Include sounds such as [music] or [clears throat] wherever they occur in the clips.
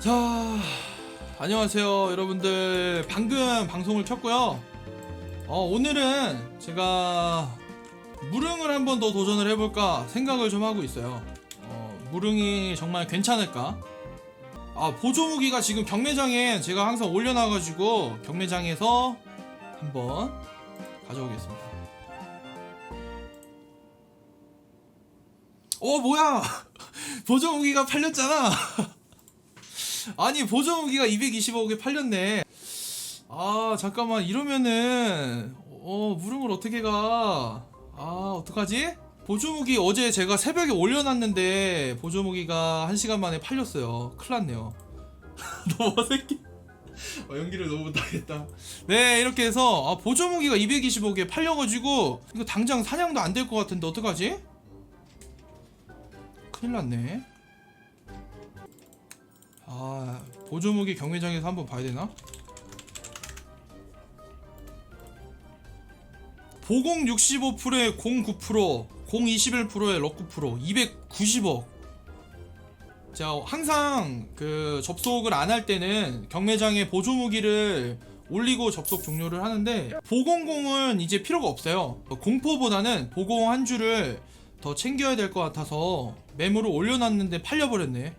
자, 안녕하세요, 여러분들. 방금 방송을 켰고요. 어, 오늘은 제가 무릉을 한번 더 도전을 해볼까 생각을 좀 하고 있어요. 어, 무릉이 정말 괜찮을까? 아, 보조무기가 지금 경매장에 제가 항상 올려놔가지고 경매장에서 한번 가져오겠습니다. 어, 뭐야! [laughs] 보조무기가 팔렸잖아! [laughs] 아니 보조무기가 220억에 팔렸네 아 잠깐만 이러면은 어 무릉을 어떻게 가아 어떡하지? 보조무기 어제 제가 새벽에 올려놨는데 보조무기가 1시간 만에 팔렸어요. 큰일났네요. [laughs] 너무 어색해 어, 연기를 너무 못하겠다. 네 이렇게 해서 아, 보조무기가 220억에 팔려가지고 이거 당장 사냥도 안 될 것 같은데 어떡하지? 큰일났네. 아 보조무기 경매장에서 한번 봐야 되나? 보공 65%에 09%, 공 21%에 럭 9%, 290억. 자, 항상 그 접속을 안 할 때는 경매장에 보조 무기를 올리고 접속 종료를 하는데 보공공은 이제 필요가 없어요. 공포보다는 보공 한 줄을 더 챙겨야 될 것 같아서 매물을 올려놨는데 팔려버렸네.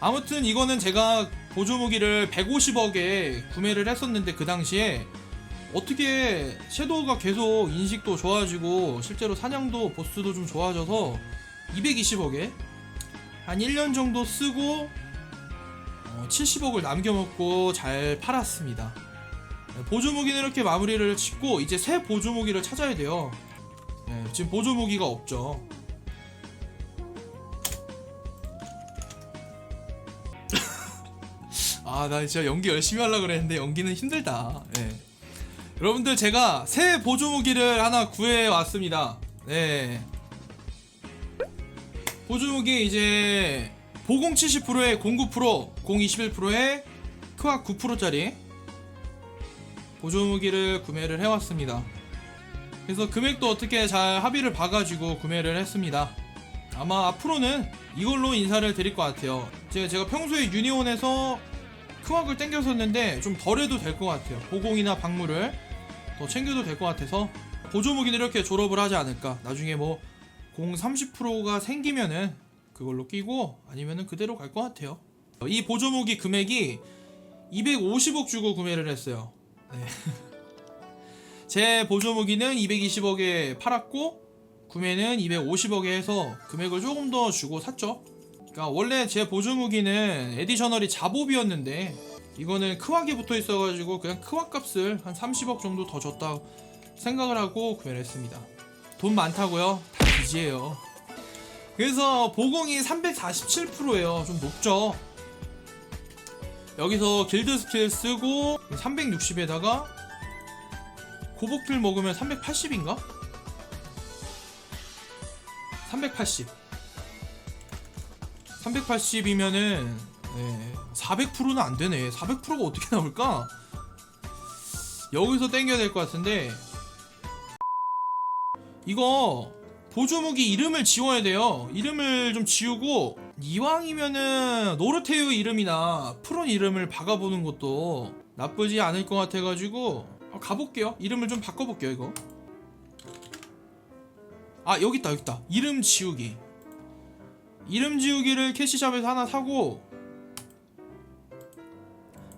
아무튼 이거는 제가 보조무기를 150억에 구매를 했었는데 그 당시에 어떻게 섀도우가 계속 인식도 좋아지고 실제로 사냥도 보스도 좀 좋아져서 220억에 한 1년 정도 쓰고 어, 70억을 남겨먹고 잘 팔았습니다. 네, 보조무기는 이렇게 마무리를 짓고 이제 새 보조무기를 찾아야 돼요. 네, 지금 보조무기가 없죠. [laughs] 아, 나 진짜 연기 열심히 하려고 그랬는데 연기는 힘들다. 예. 여러분들 제가 새 보조무기를 하나 구해 왔습니다. 네. 보조무기 이제 보공 70%에 09%, 공 21%에 크악 9%짜리 보조무기를 구매를 해왔습니다. 그래서 금액도 어떻게 잘 합의를 봐가지고 구매를 했습니다. 아마 앞으로는 이걸로 인사를 드릴 것 같아요. 제가 평소에 유니온에서 크왁을 땡겼었는데 좀 덜 해도 될 것 같아요. 보공이나 박물을 더 챙겨도 될 것 같아서 보조무기는 이렇게 졸업을 하지 않을까. 나중에 뭐 공 30%가 생기면은 그걸로 끼고 아니면은 그대로 갈 것 같아요. 이 보조무기 금액이 250억 주고 구매를 했어요. 네. [laughs] 제 보조무기는 220억에 팔았고 구매는 250억에 해서 금액을 조금 더 주고 샀죠. 그러니까 원래 제 보조 무기는 에디셔널이 잡옵이었는데 이거는 크왁이 붙어 있어가지고 그냥 크왁 값을 한 30억 정도 더 줬다 생각을 하고 구매를 했습니다. 돈 많다고요? 다 빚이에요. 그래서 보공이 347%예요. 좀 높죠. 여기서 길드 스킬 쓰고 360에다가 고복필 먹으면 380인가? 380 380이면은 네, 400%는 안 되네. 400%가 어떻게 나올까? 여기서 땡겨야 될 것 같은데 이거 보조무기 이름을 지워야 돼요. 이름을 좀 지우고 이왕이면은 노르테유 이름이나 프론 이름을 박아보는 것도 나쁘지 않을 것 같아가지고 아, 가볼게요. 이름을 좀 바꿔볼게요. 이거. 아 여기 있다 여기 있다. 이름 지우기. 이름 지우기를 캐시샵에서 하나 사고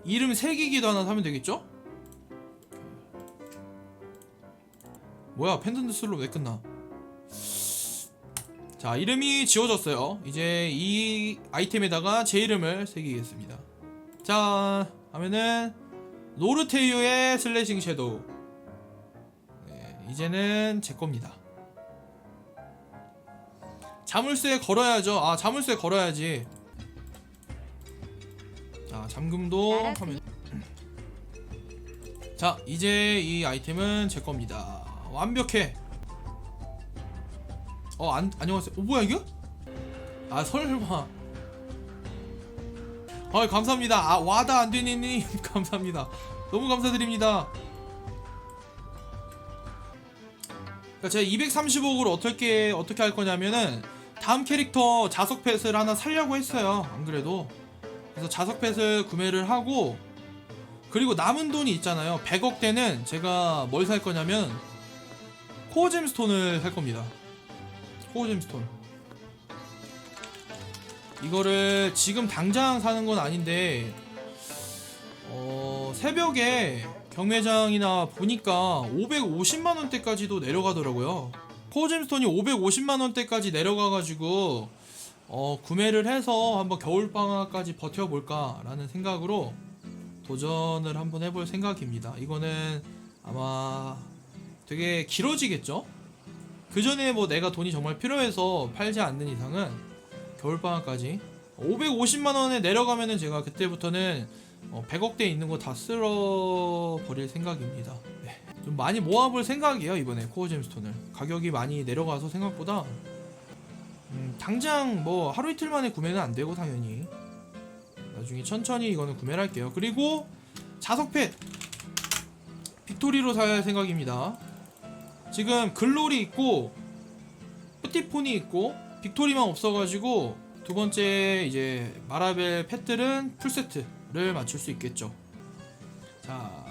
이름 새기기도 하나 사면 되겠죠? 뭐야 펜던트 슬로 왜 끝나? 자 이름이 지워졌어요. 이제 이 아이템에다가 제 이름을 새기겠습니다. 자 하면은 노르테유의 슬래싱 섀도우. 네, 이제는 제 겁니다. 자물쇠 걸어야죠. 아 자물쇠 걸어야지. 자 잠금도 하면 [clears throat] 자 이제 이 아이템은 제 겁니다. 완벽해. 어 안, 안녕하세요. 오 뭐야 이거? 아 설마. 아 감사합니다. 아 와다 안되니님 [laughs] 감사합니다. 너무 감사드립니다. 그러니까 제가 230억을 어떻게 어떻게 할 거냐면은 다음 캐릭터 자석 펫을 하나 살려고 했어요. 안 그래도 그래서 자석 펫을 구매를 하고 그리고 남은 돈이 있잖아요. 100억 대는 제가 뭘 살 거냐면 코어 잼스톤을 살 겁니다. 코어 잼스톤. 이거를 지금 당장 사는 건 아닌데 어, 새벽에 경매장이나 보니까 550만 원대까지도 내려가더라고요. 코어잼스톤이 550만 원대까지 내려가가지고 어, 구매를 해서 한번 겨울 방학까지 버텨볼까라는 생각으로 도전을 한번 해볼 생각입니다. 이거는 아마 되게 길어지겠죠? 그 전에 뭐 내가 돈이 정말 필요해서 팔지 않는 이상은 겨울 방학까지 550만 원에 내려가면은 제가 그때부터는 어, 100억대 있는 거 다 쓸어 버릴 생각입니다. 네. 좀 많이 모아볼 생각이에요 이번에 코어 잼스톤을 가격이 많이 내려가서 생각보다 음, 당장 뭐 하루 이틀 만에 구매는 안 되고 당연히 나중에 천천히 이거는 구매를 할게요. 그리고 자석펫 빅토리로 살 생각입니다. 지금 글로리 있고 뿌티폰이 있고 빅토리만 없어가지고 두 번째 이제 마라벨 펫들은 풀세트를 맞출 수 있겠죠. 자